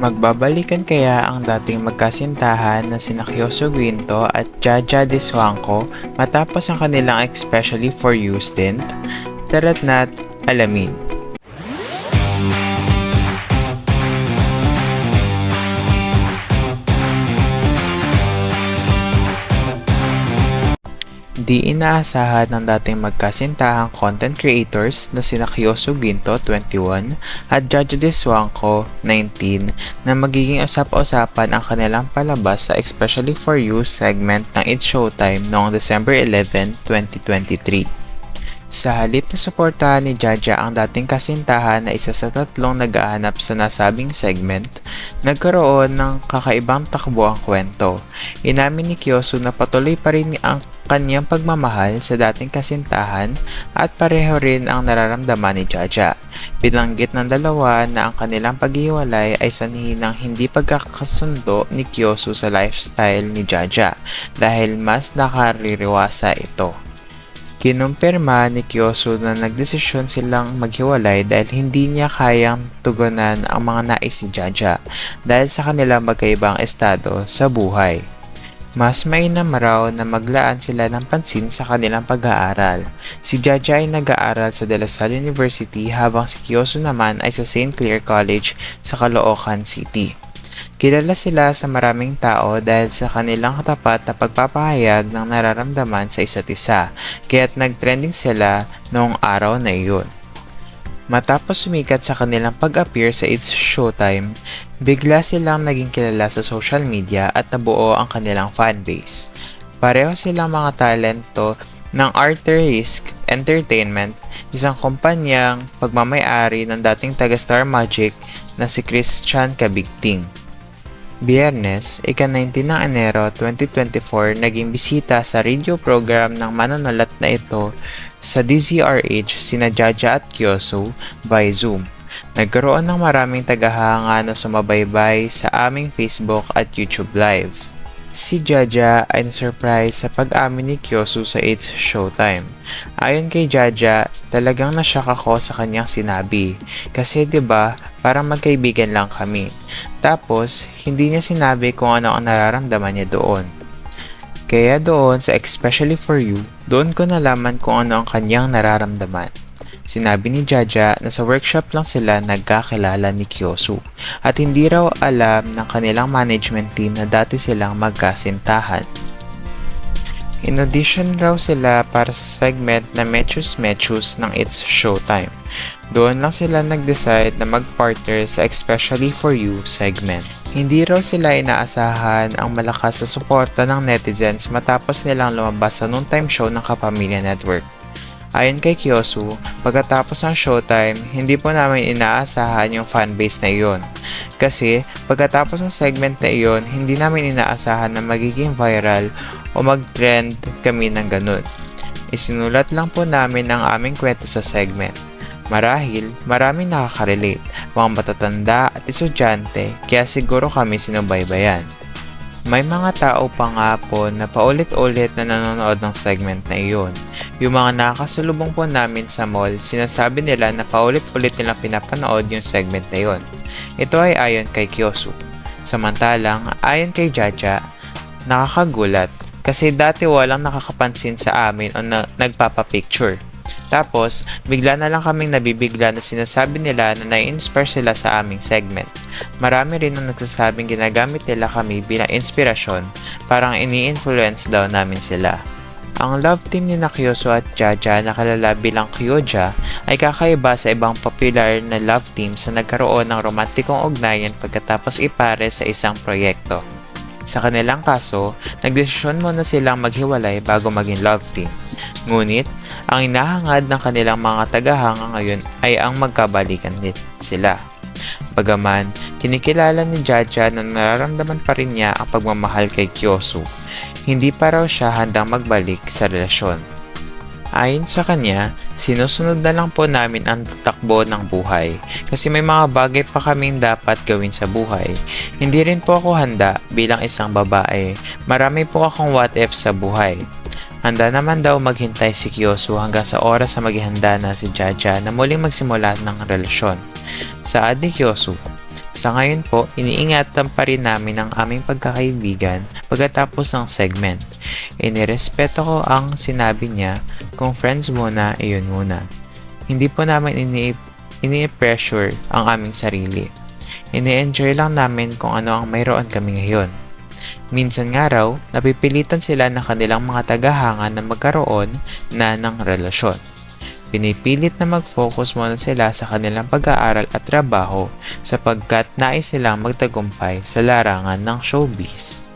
Magbabalikan kaya ang dating magkasintahan na sina Kyoso Guinto at Jaja Diswangko matapos ang kanilang especially for you stint? Tara't na't alamin. Di inaasahan ng dating magkasintahang content creators na sina Kyoso Ginto, 21, at Jojo Diswangko, 19, na magiging usap-usapan ang kanilang palabas sa Especially For You segment ng It's Showtime noong December 11, 2023. Sa halip na suportahan ni Jaja ang dating kasintahan na isa sa tatlong nag-aanap sa nasabing segment, nagkaroon ng kakaibang takbo ang kwento. Inamin ni Kyoso na patuloy pa rin ang kanyang pagmamahal sa dating kasintahan at pareho rin ang nararamdaman ni Jaja. Binanggit ng dalawa na ang kanilang paghiwalay ay sanhi ng hindi pagkakasundo ni Kyoso sa lifestyle ni Jaja dahil mas nakaririwasa ito. Kinumpirma ni Kyoso na nagdesisyon silang maghiwalay dahil hindi niya kayang tugunan ang mga nais ni Jaja dahil sa kanila magkaibang estado sa buhay. Mas mainam raw na maglaan sila ng pansin sa kanilang pag-aaral. Si Jaja ay nag-aaral sa De La Salle University habang si Kyoso naman ay sa St. Clair College sa Caloocan City. Kilala sila sa maraming tao dahil sa kanilang katapat na pagpapahayag ng nararamdaman sa isa't isa, kaya't nag-trending sila noong araw na iyon. Matapos sumikat sa kanilang pag-appear sa It's Showtime, bigla silang naging kilala sa social media at nabuo ang kanilang fanbase. Pareho silang mga talento ng Arterisk Entertainment, isang kumpanyang pagmamayari ng dating taga Star Magic na si Christian Kabigting. Biyernes, ika-19 ng Enero 2024, naging bisita sa radio program ng manonolat na ito sa DZRH sina Jaja at Kyoso by Zoom. Nagkaroon ng maraming tagahanga na sumabaybay sa aming Facebook at YouTube Live. Si Jaja ay na-surprise sa pag-amin ni Kyoso sa It's Showtime. Ayon kay Jaja, talagang nasyak ako sa kanyang sinabi. Kasi ba, parang magkaibigan lang kami. Tapos, hindi niya sinabi kung ano ang nararamdaman niya doon. Kaya doon sa Especially For You, doon ko nalaman kung ano ang kanyang nararamdaman. Sinabi ni Jaja na sa workshop lang sila nagkakilala ni Kyosu at hindi raw alam ng kanilang management team na dati silang magkasintahan. In-audition raw sila para sa segment na Mechus Mechus ng It's Showtime. Doon lang sila nag-decide na mag-partner sa Especially For You segment. Hindi raw sila inaasahan ang malakas sa suporta ng netizens matapos nilang lumabas sa noontime show ng Kapamilya Network. Ayon kay Kyosu, pagkatapos ng showtime, hindi po namin inaasahan yung fanbase na iyon. Kasi pagkatapos ng segment na iyon, hindi namin inaasahan na magiging viral o mag-trend kami ng ganun. Isinulat lang po namin ang aming kwento sa segment. Marahil, maraming nakaka-relate, mga matatanda at estudyante, kaya siguro kami sinubaybayan. May mga tao pa nga po na paulit-ulit na nanonood ng segment na iyon. Yung mga nakasalubong po namin sa mall, sinasabi nila na paulit-ulit nilang pinapanood yung segment na iyon. Ito ay ayon kay Kyosu. Samantalang, ayon kay Jaja, nakakagulat kasi dati walang nakakapansin sa amin o na nagpapapicture. Tapos, bigla na lang kaming nabibigla na sinasabi nila na nai-inspire sila sa aming segment. Marami rin ang nagsasabing ginagamit nila kami bilang inspirasyon, parang ini-influence daw namin sila. Ang love team ni Nakyoso at Jaja na kalala bilang Kyoja ay kakaiba sa ibang popular na love team sa nagkaroon ng romantikong ugnayan pagkatapos ipare sa isang proyekto. Sa kanilang kaso, nagdesisyon muna silang maghiwalay bago maging love team. Ngunit, ang inahangad ng kanilang mga tagahanga ngayon ay ang magkabalikan din sila. Bagaman, kinikilala ni Jaja na nararamdaman pa rin niya ang pagmamahal kay Kyosu, hindi pa raw siya handang magbalik sa relasyon. Ayon sa kanya, sinusunod na lang po namin ang takbo ng buhay kasi may mga bagay pa kaming dapat gawin sa buhay. Hindi rin po ako handa bilang isang babae. Marami po akong what if sa buhay. Handa naman daw maghintay si Kyosu hanggang sa oras na maghihanda na si Jaja na muling magsimula ng relasyon. Saad ni Kyosu, Sa ngayon po, iniingatan pa rin namin ang aming pagkakaibigan pagkatapos ng segment. Inirespeto ko ang sinabi niya, kung friends muna, iyon muna. Hindi po namin ini ini-pressure ang aming sarili. Ini-enjoy lang namin kung ano ang mayroon kami ngayon. Minsan nga raw, napipilitan sila ng kanilang mga tagahanga na magkaroon na ng relasyon. Pinipilit na mag-focus muna sila sa kanilang pag-aaral at trabaho sapagkat nais silang magtagumpay sa larangan ng showbiz.